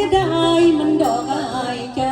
สียดายมันดอกอายใจ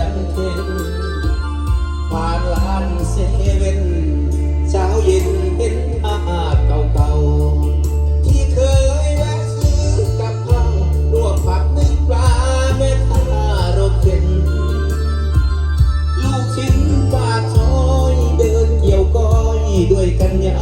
รังเทนผ่านลานเซเว่นเช้าเย็นเป็นภาพเก่าๆ ที่เคยแวะซื้อกับข้าวลวกผักนึ่งปลาแม่ค้ารถเข็น ลูกชิ้นปลาทอยเดินเกี่ยวก้อยด้วยกันยา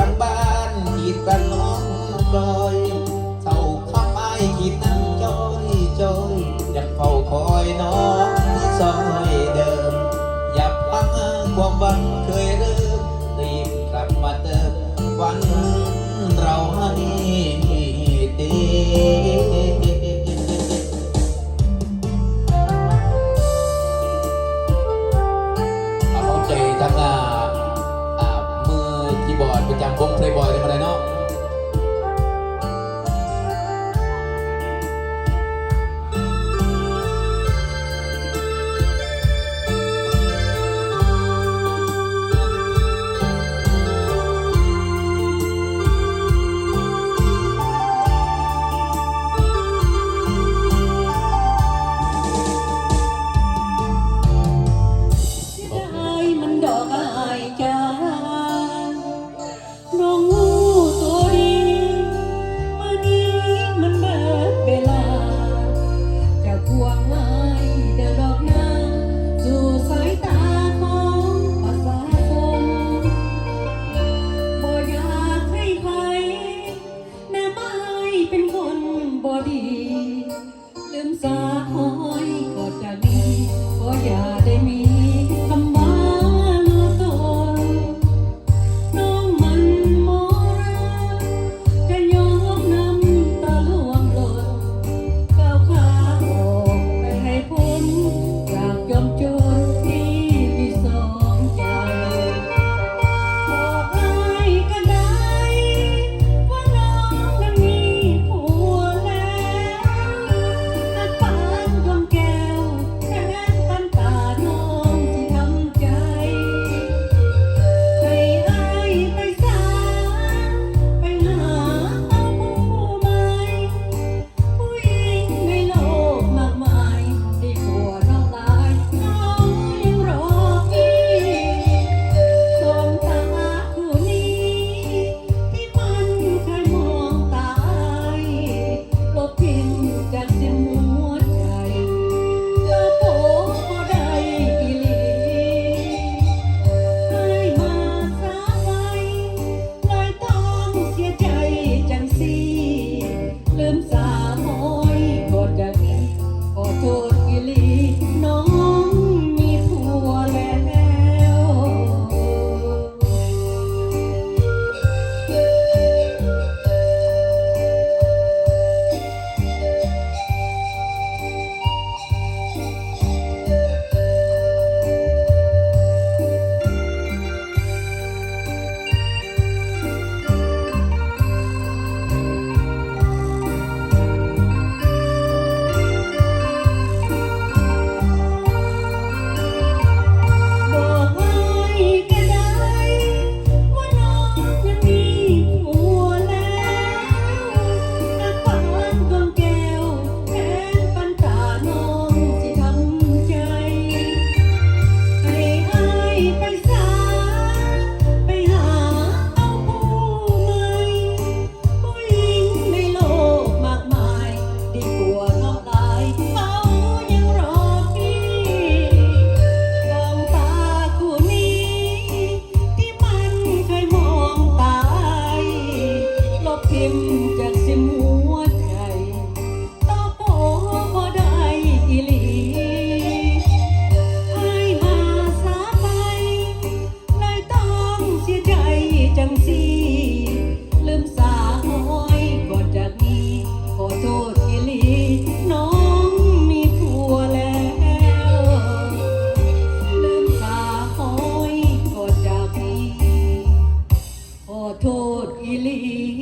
องบ้านที่ตะลองกอ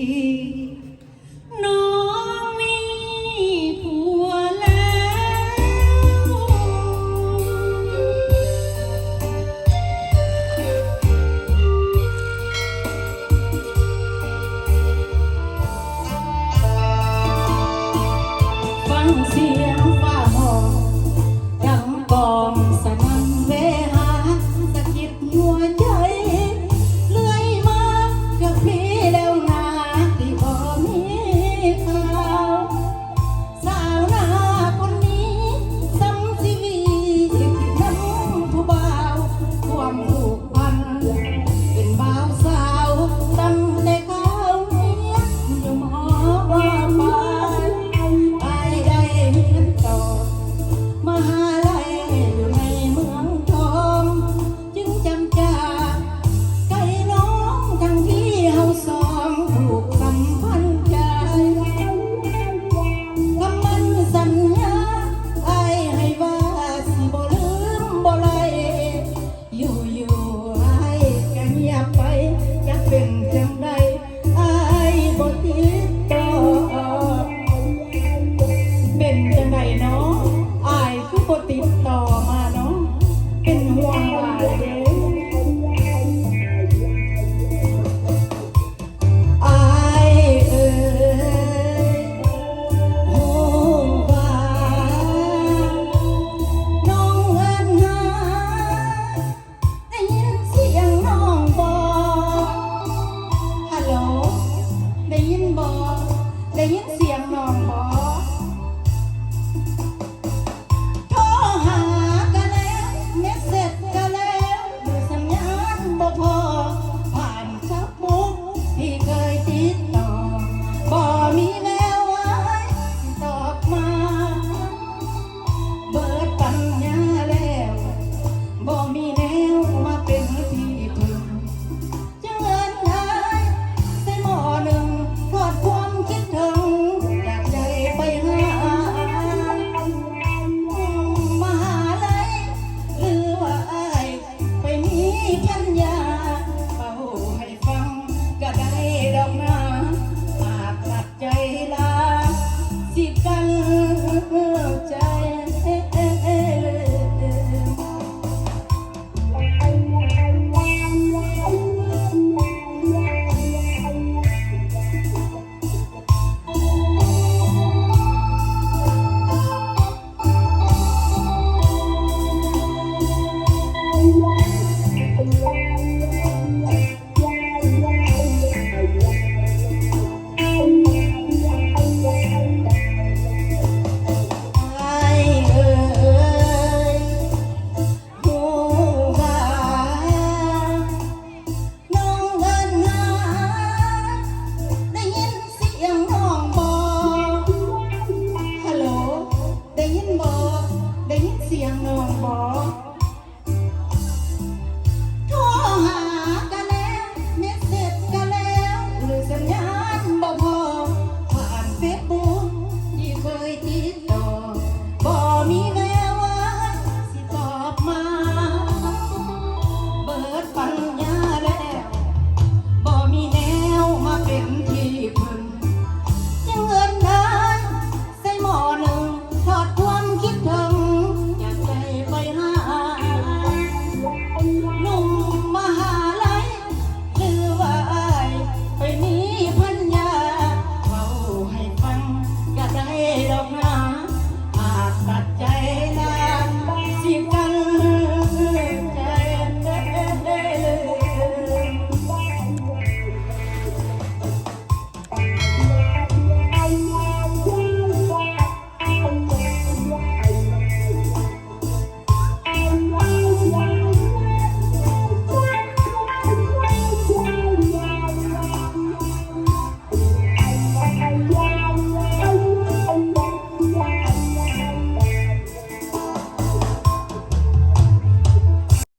ษอีหลีน้